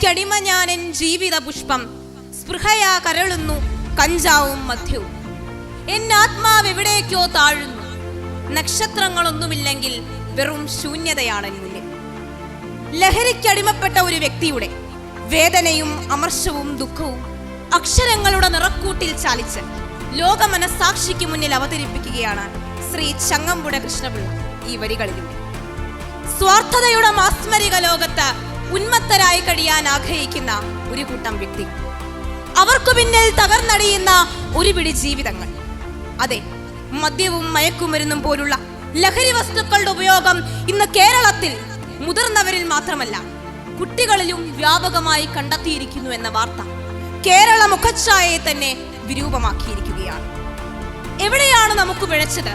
ലഹരിക്കടിമ N ജീവിത പുഷ്പം. സ്പൃഹയാ കരളുന്നു കഞ്ചാവും മധ്യവും എവിടേക്കോ താഴുന്നു. നക്ഷത്രങ്ങളൊന്നുമില്ലെങ്കിൽ വെറും ശൂന്യതയാണ് മുന്നിൽ. ലഹരിക്കടിമപ്പെട്ട ഒരു വ്യക്തിയുടെ വേദനയും അമർഷവും ദുഃഖവും അക്ഷരങ്ങളുടെ നിറക്കൂട്ടിൽ ചാലിച്ച് ലോക മനസാക്ഷിക്ക് മുന്നിൽ അവതരിപ്പിക്കുകയാണ് ശ്രീ ചങ്ങമ്പുട കൃഷ്ണപിള്ള ഈ വരികളിലൂടെ. സ്വാർത്ഥതയുടെ മാസ്മരിക ലോകത്ത് ഉന്മത്തരായി കഴിയാൻ ആഗ്രഹിക്കുന്ന ഒരു കൂട്ടം വ്യക്തി. അവർക്കു പിന്നിൽ തകർന്നടിയുന്ന ഒരു പിടി ജീവിതങ്ങൾ. അതെ മദ്യവും മയക്കുമരുന്നും പോലുള്ള ലഹരി വസ്തുക്കളുടെ ഉപയോഗം ഇന്ന് കേരളത്തിൽ മുതിർന്നവരിൽ മാത്രമല്ല കുട്ടികളിലും വ്യാപകമായി കണ്ടെത്തിയിരിക്കുന്നു എന്ന വാർത്ത കേരള മുഖച്ഛായയെ തന്നെ വിരൂപമാക്കിയിരിക്കുകയാണ്. എവിടെയാണ് നമുക്ക് വിഴച്ചത്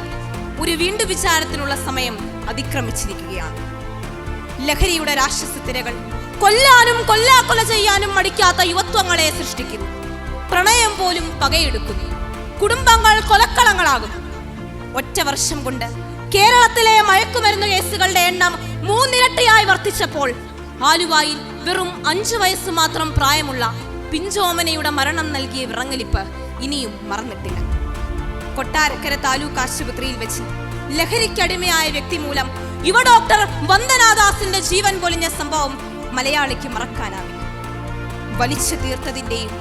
ഒരു വീണ്ടു വിചാരത്തിനുള്ള സമയം അതിക്രമിച്ചിരിക്കുകയാണ്. ലഹരിയുടെ രാക്ഷസത്തിരകൾ. കൊല്ലാനും കൊല്ലാക്കൊല ചെയ്യാനും മടിക്കാത്ത യുവത്വങ്ങളെ സൃഷ്ടിക്കുന്നു. പ്രണയം പോലും പകയെടുക്കുന്നു. കുടുംബങ്ങൾ കൊലക്കളങ്ങളാകുന്നു ഒറ്റ വർഷം കൊണ്ട് കേരളത്തിലെ മയക്കുമരുന്ന് കേസുകളുടെ എണ്ണം മൂന്നിരട്ടിയായി വർദ്ധിച്ചപ്പോൾ ആലുവായിൽ വെറും അഞ്ചു വയസ്സ് മാത്രം പ്രായമുള്ള പിഞ്ചോമനയുടെ മരണം നൽകിയ വിറങ്ങലിപ്പ് ഇനിയും മറന്നിട്ടില്ല. കൊട്ടാരക്കര താലൂക്ക് ആശുപത്രിയിൽ വെച്ച് ലഹരിക്കടിമയായ വ്യക്തി മൂലം യുവ ഡോക്ടർ വന്ദനാദാസിന്റെ ജീവൻ പൊലിഞ്ഞ സംഭവം മലയാളിക്ക് മറക്കാനാവില്ല. വലിച്ചു തീർത്തതിന്റെയും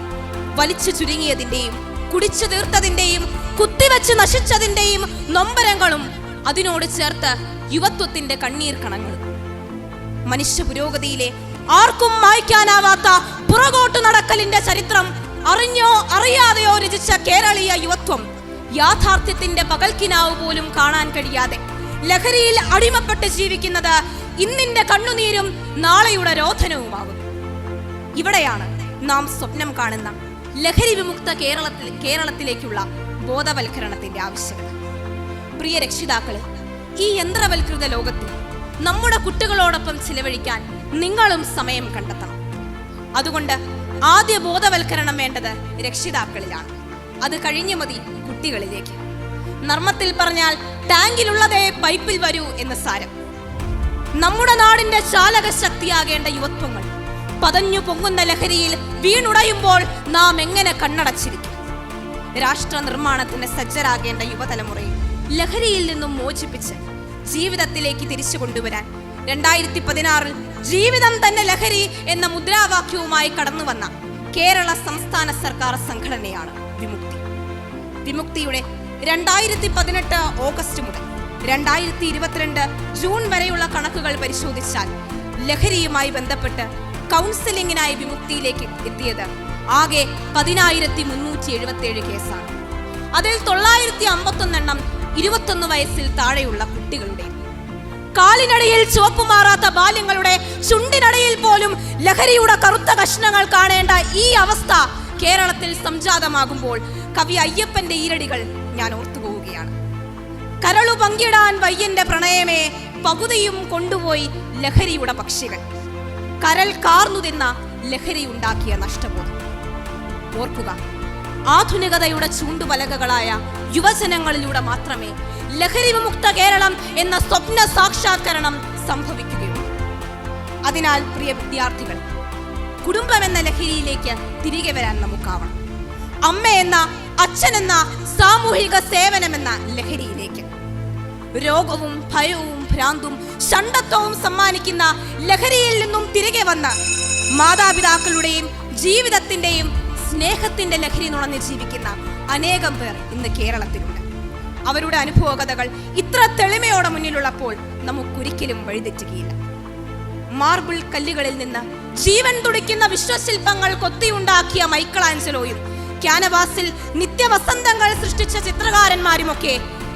വലിച്ചു ചുരുങ്ങിയതിന്റെയും കുടിച്ചു തീർത്തതിന്റെയും കുത്തിവെച്ച് നശിച്ചതിന്റെയും നൊമ്പരങ്ങളും അതിനോട് ചേർത്ത് യുവത്വത്തിന്റെ കണ്ണീർ കണങ്ങളും മനുഷ്യ പുരോഗതിയിലെ ആർക്കും മായ്ക്കാനാവാത്ത പുറകോട്ടു നടക്കലിന്റെ ചരിത്രം അറിഞ്ഞോ അറിയാതെയോ രചിച്ച കേരളീയ യുവത്വം യാഥാർത്ഥ്യത്തിന്റെ പകൽക്കിനാവ് പോലും കാണാൻ കഴിയാതെ ലഹരിയിൽ അടിമപ്പെട്ട് ജീവിക്കുന്നത് ഇന്നിന്റെ കണ്ണുനീരും നാളെയുടെ രോധനവുമാകും ഇവിടെയാണ് നാം സ്വപ്നം കാണുന്ന ലഹരി വിമുക്ത കേരളത്തിൽ കേരളത്തിലേക്കുള്ള ബോധവൽക്കരണത്തിന്റെ ആവശ്യകത. പ്രിയ രക്ഷിതാക്കളെ ഈ യന്ത്രവൽകൃത ലോകത്തിൽ നമ്മുടെ കുട്ടികളോടൊപ്പം ചിലവഴിക്കാൻ നിങ്ങളും സമയം കണ്ടെത്തണം. അതുകൊണ്ട് ആദ്യ ബോധവൽക്കരണം വേണ്ടത് രക്ഷിതാക്കളിലാണ്. അത് കഴിഞ്ഞു മതി കുട്ടികളിലേക്ക്. നർമ്മത്തിൽ പറഞ്ഞാൽ ടാങ്കിലുള്ളതേ പൈപ്പിൽ വരൂ എന്ന് സാരം. നമ്മുടെ നാടിന്റെ ചാലക ശക്തിയാകേണ്ട യുവത്വങ്ങൾ. പതഞ്ഞു പൊങ്ങുന്ന ലഹരിയിൽ വീണുടയുമ്പോൾ നാം എങ്ങനെ കണ്ണടച്ചിരിക്കും? രാഷ്ട്ര നിർമ്മാണത്തിന് സജ്ജരാകേണ്ട യുവതലമുറയെ ലഹരിയിൽ നിന്നും മോചിപ്പിച്ച് ജീവിതത്തിലേക്ക് തിരിച്ചു കൊണ്ടുവരാൻ രണ്ടായിരത്തി പതിനാറിൽ ജീവിതം തന്നെ ലഹരി എന്ന മുദ്രാവാക്യവുമായി കടന്നു വന്ന കേരള സംസ്ഥാന സർക്കാർ സംഘടനയാണ് വിമുക്തി. വിമുക്തിയുടെ രണ്ടായിരത്തി പതിനെട്ട് ഓഗസ്റ്റ് മുതൽ രണ്ടായിരത്തി ഇരുപത്തിരണ്ട് ജൂൺ വരെയുള്ള കണക്കുകൾ പരിശോധിച്ചാൽ ലഹരിയുമായി ബന്ധപ്പെട്ട് കൗൺസിലിംഗിനായി വിമുക്തിയിലേക്ക് എത്തിയത് ആകെ പതിനായിരത്തി മുന്നൂറ്റി എഴുപത്തി ഏഴ് കേസാണ്. അതിൽ തൊള്ളായിരത്തി അമ്പത്തൊന്നെണ്ണം ഇരുപത്തൊന്ന് വയസ്സിൽ താഴെയുള്ള കുട്ടികളുടെ. കാലിനടയിൽ ചുവപ്പ് മാറാത്ത ബാല്യങ്ങളുടെ ചുണ്ടിനടയിൽ പോലും ലഹരിയുടെ കറുത്ത കഷ്ണങ്ങൾ കാണേണ്ട ഈ അവസ്ഥ കേരളത്തിൽ സംജാതമാകുമ്പോൾ കവി അയ്യപ്പന്റെ ഈരടികൾ ഞാൻ ഓർത്തു പോവുകയാണ് കരളു പങ്കിടാൻ വയ്യന്റെ പ്രണയമേ പകുതിയും കൊണ്ടുപോയി ലഹരിയുടെ പക്ഷികൾ. കരൽ കാർന്നു തിന്ന ലഹരി ഉണ്ടാക്കിയ നഷ്ടബോധം. ഓർക്കുക ആധുനികതയുടെ ചൂണ്ടുപലകകളായ യുവജനങ്ങളിലൂടെ മാത്രമേ ലഹരി വിമുക്ത കേരളം എന്ന സ്വപ്ന സാക്ഷാത്കരണം സംഭവിക്കുകയുള്ളൂ. അതിനാൽ പ്രിയ വിദ്യാർത്ഥികൾ കുടുംബം എന്ന ലഹരിയിലേക്ക് തിരികെ വരാൻ നമുക്കാവണം. അമ്മ എന്ന അച്ഛൻ എന്ന സാമൂഹിക സേവനമെന്ന ലഹരിയിലേക്ക്. രോഗവും ഭയവും ഭ്രാന്തും ഷണ്ടത്വവും സമ്മാനിക്കുന്ന ലഹരിയിൽ നിന്നും തിരികെ വന്ന് മാതാപിതാക്കളുടെയും ജീവിതത്തിന്റെയും സ്നേഹത്തിന്റെ ലഹരി നുണഞ്ഞ് ജീവിക്കുന്ന അനേകം പേർ ഇന്ന് കേരളത്തിലുണ്ട്. അവരുടെ അനുഭവകഥകൾ ഇത്ര തെളിമയോടെ മുന്നിലുള്ളപ്പോൾ നമുക്കൊരിക്കലും വഴിതെറ്റുകയില്ല. മാർബിൾ കല്ലുകളിൽ നിന്ന് ജീവൻ തുടിക്കുന്ന വിശ്വശില്പങ്ങൾ കൊത്തിയുണ്ടാക്കിയ മൈക്കിൾ ആഞ്ചലോയും ക്യാനവാസിൽ നിത്യവസന്തങ്ങൾ സൃഷ്ടിച്ച ചിത്രകാരന്മാരുമൊക്കെ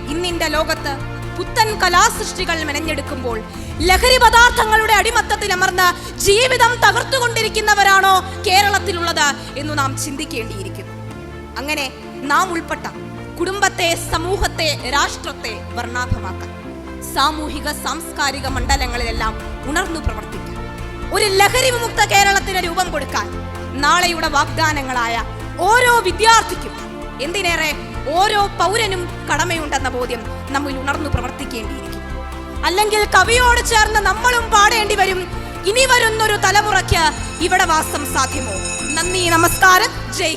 ഇന്നിന്റെ ലോകത്ത് പുത്തൻ കലാസൃഷ്ടികൾ മെനഞ്ഞെടുക്കുമ്പോൾ ലഹരി പദാർത്ഥങ്ങളുടെ അടിമത്തത്തിൽ അമർന്ന് ജീവിതം തകർത്തുകൊണ്ടിരിക്കുന്നവരാണോ കേരളത്തിലുള്ളത് എന്ന് നാം ചിന്തിക്കേണ്ടിയിരിക്കുന്നു. അങ്ങനെ നാം ഉൾപ്പെട്ട കുടുംബത്തെ സമൂഹത്തെ രാഷ്ട്രത്തെ വർണാഭമാക്കാൻ സാമൂഹിക സാംസ്കാരിക മണ്ഡലങ്ങളിലെല്ലാം ഉണർന്നു പ്രവർത്തിക്കാൻ ഒരു ലഹരി വിമുക്ത കേരളത്തിന് രൂപം കൊടുക്കാൻ നാളെയുടെ വാഗ്ദാനങ്ങളായ ഓരോ വിദ്യാർത്ഥിക്കും എന്തിനേറെ ഓരോ പൗരനും കടമയുണ്ടെന്ന ബോധ്യം നമ്മിൽ ഉണർന്നു പ്രവർത്തിക്കേണ്ടിയിരിക്കും. അല്ലെങ്കിൽ കവിയോട് ചേർന്ന് നമ്മളും പാടേണ്ടി വരും. ഇനി വരുന്നൊരു തലമുറയ്ക്ക് ഇവിടെ വാസം സാധ്യമോ? നന്ദി നമസ്കാരം. ജയ്